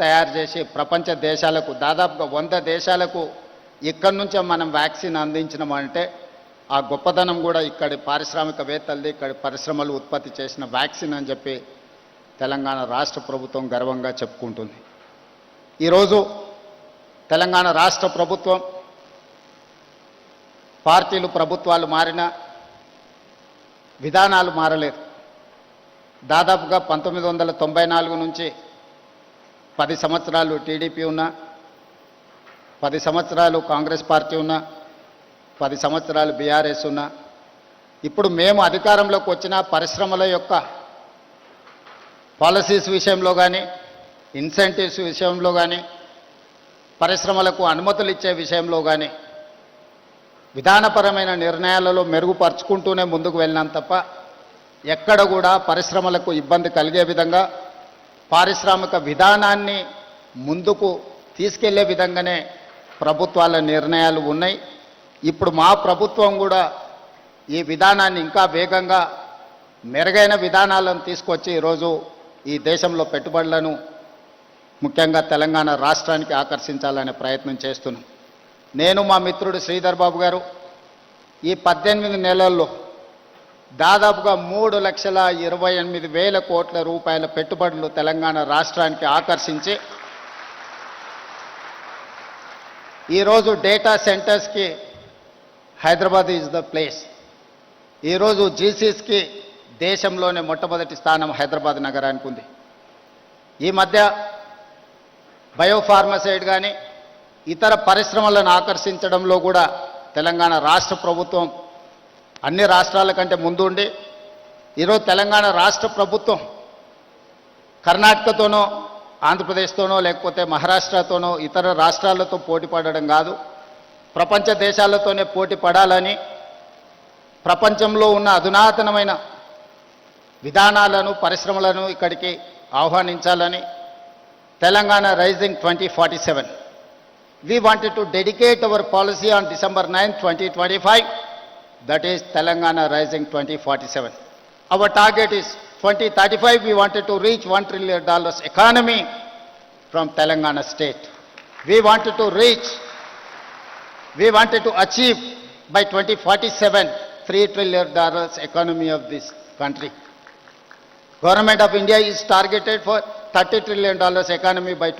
తయారు చేసి ప్రపంచ దేశాలకు దాదాపుగా వంద దేశాలకు ఇక్కడి నుంచే మనం వ్యాక్సిన్ అందించినామంటే ఆ గొప్పదనం కూడా ఇక్కడి పారిశ్రామికవేత్తలది ఇక్కడి పరిశ్రమలు ఉత్పత్తి చేసిన వ్యాక్సిన్ అని చెప్పి తెలంగాణ రాష్ట్ర ప్రభుత్వం గర్వంగా చెప్పుకుంటుంది. ఈరోజు తెలంగాణ రాష్ట్ర ప్రభుత్వం పార్టీలు ప్రభుత్వాలు మారిన విధానాలు మారలేదు. దాదాపుగా పంతొమ్మిది వందల తొంభై నాలుగు నుంచి పది సంవత్సరాలు టీడీపీ ఉన్నా పది సంవత్సరాలు కాంగ్రెస్ పార్టీ ఉన్నా పది సంవత్సరాలు బీఆర్ఎస్ ఉన్నా ఇప్పుడు మేము అధికారంలోకి వచ్చిన పరిశ్రమల యొక్క పాలసీస్ విషయంలో కానీ ఇన్సెంటివ్స్ విషయంలో కానీ పరిశ్రమలకు అనుమతులు ఇచ్చే విషయంలో కానీ విధానపరమైన నిర్ణయాలలో మెరుగుపరుచుకుంటూనే ముందుకు వెళ్ళినాం తప్ప ఎక్కడ కూడా పరిశ్రమలకు ఇబ్బంది కలిగే విధంగా పారిశ్రామిక విధానాన్ని ముందుకు తీసుకెళ్ళే విధంగానే ప్రభుత్వాల నిర్ణయాలు ఉన్నాయి. ఇప్పుడు మా ప్రభుత్వం కూడా ఈ విధానాన్ని ఇంకా వేగంగా మెరుగైన విధానాలను తీసుకొచ్చి ఈరోజు ఈ దేశంలో పెట్టుబడులను ముఖ్యంగా తెలంగాణ రాష్ట్రానికి ఆకర్షించాలనే ప్రయత్నం చేస్తున్నాం. నేను మా మిత్రుడు శ్రీధర్ బాబు గారు ఈ పద్దెనిమిది నెలల్లో దాదాపుగా మూడు లక్షల ఇరవై ఎనిమిది వేల కోట్ల రూపాయల పెట్టుబడులు తెలంగాణ రాష్ట్రానికి ఆకర్షించి ఈరోజు డేటా సెంటర్స్కి హైదరాబాద్ ఈజ్ ద ప్లేస్. ఈరోజు జీసీస్కి దేశంలోనే మొట్టమొదటి స్థానం హైదరాబాద్ నగరానికి ఉంది. ఈ మధ్య బయోఫార్మసైడ్ కానీ ఇతర పరిశ్రమలను ఆకర్షించడంలో కూడా తెలంగాణ రాష్ట్ర ప్రభుత్వం అన్ని రాష్ట్రాల కంటే ముందుండి ఈరోజు తెలంగాణ రాష్ట్ర ప్రభుత్వం కర్ణాటకతోనో ఆంధ్రప్రదేశ్తోనో లేకపోతే మహారాష్ట్రతోనో ఇతర రాష్ట్రాలతో పోటీ పడడం కాదు. ప్రపంచ దేశాలతోనే పోటీ పడాలని ప్రపంచంలో ఉన్న అధునాతనమైన విధానాలను పరిశ్రమలను ఇక్కడికి ఆహ్వానించాలని Telangana rising twenty forty seven. We wanted to dedicate our policy on December nine twenty twenty five that is Telangana Rising 2047. Our target is 2035, we wanted to reach $1 trillion economy from Telangana state. We wanted to reach, we wanted to achieve by 2047, $3 trillion economy of this country. Government of India is targeted for $30 trillion economy by